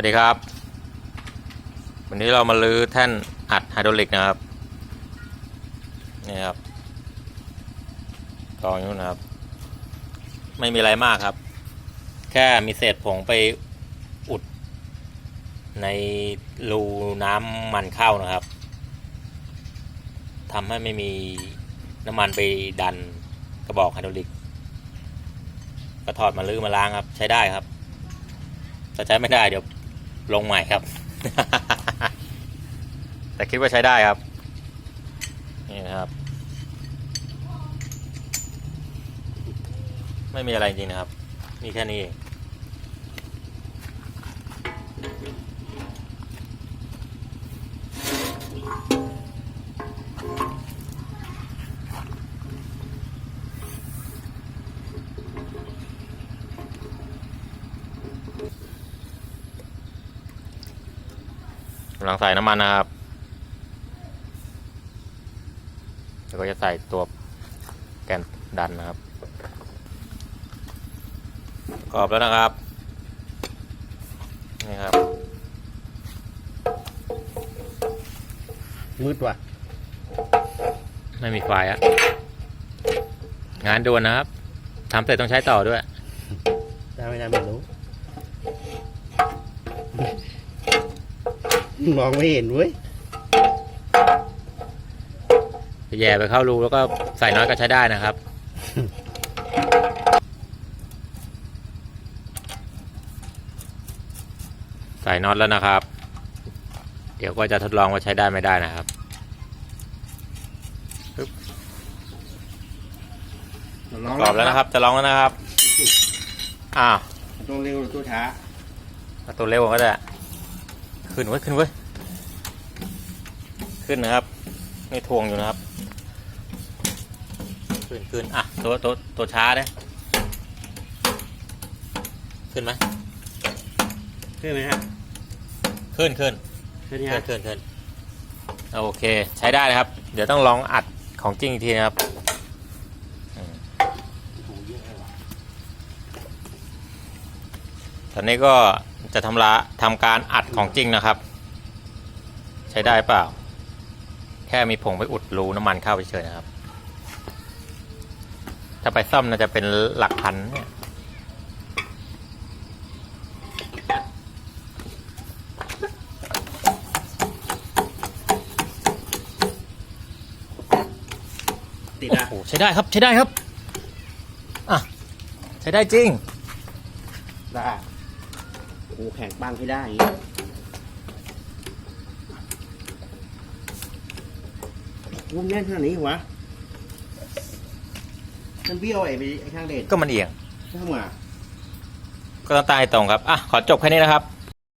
วัสดีครับ วันนี้เรามาลื้อแท่นอัดไฮดรอลิกนะครับ นี่ครับกองอยู่นะครับ ไม่มีอะไรมากครับ แค่มีเศษผงไปอุด ในรูน้ำมันเข้านะครับทำให้ไม่มีน้ำมันไปดันกระบอกไฮดรอลิก ก็ถอดมาลื้อมาล้างครับ ใช้ได้ครับถ้าใช้ไม่ได้เดี๋ยว ลงใหม่ครับ แต่คิดว่าใช้ได้ครับ นี่นะครับ ไม่มีอะไรจริงนะครับมีแค่นี้ กำลังใส่น้ำมันนะครับแล้วก็จะใส่ตัวแกนดันนะครับประกรอบแล้วนะครับ นี่ครับ มืดว่ะ ไม่มีไฟอะงานด่วนนะครับทำเสร็จต้องใช้ต่อด้วย ได้ไม่ได้ไม่รู้ มองไม่เห็นเว้ยแย่ไปเข้ารูแล้วก็ใส่น้อยก็ใช้ได้นะครับ ใส่น็อตแล้วนะครับ เดี๋ยวก็จะทดลองว่าใช้ได้ไม่ได้นะครับกรอบแล้วนะครับ จะลองแล้วนะครับ อ้าวต้องเร็วหรือตัวช้าเอาตัวเร็วก็ได้ ขึ้นไว้ยขึ้นไว้ยขึ้นนะครับไม่ทวงอยู่นะครับ ขึ้นขึ้นอะตัวตัวตัวช้าเนี่ยขึ้นไหมใช่ไหมฮะขึ้นขึ้นใช่ไหมขึ้ฮะนขึ้นขึ้นโอเคใช้ได้นะครับ เดี๋ยวต้องลองอัดของจริงอีกทีนะครับอืมตอนนี้ก็ จะทำละทำการอัดของจริงนะครับ ใช้ได้เปล่า แค่มีผงไปอุดรูน้ำมันเข้าไปเฉยๆนะครับ ถ้าไปซ่อมน่าจะเป็นหลักพันเนี่ยติดอะโอ้โหใช้ได้ครับใช้ได้ครับ อะ ใช้ได้จริง ได้ โอ้แข็งปังให้ได้อย่างงี้วุ้มแน่นขนาดนี้เหรอวะมันเบี้ยวไอ้ไปไอ้ข้างเด็ดก็มันเอียงช่างหว่าก็ต้องตั้งให้ตรงครับ อะ ขอจบแค่นี้นะครับ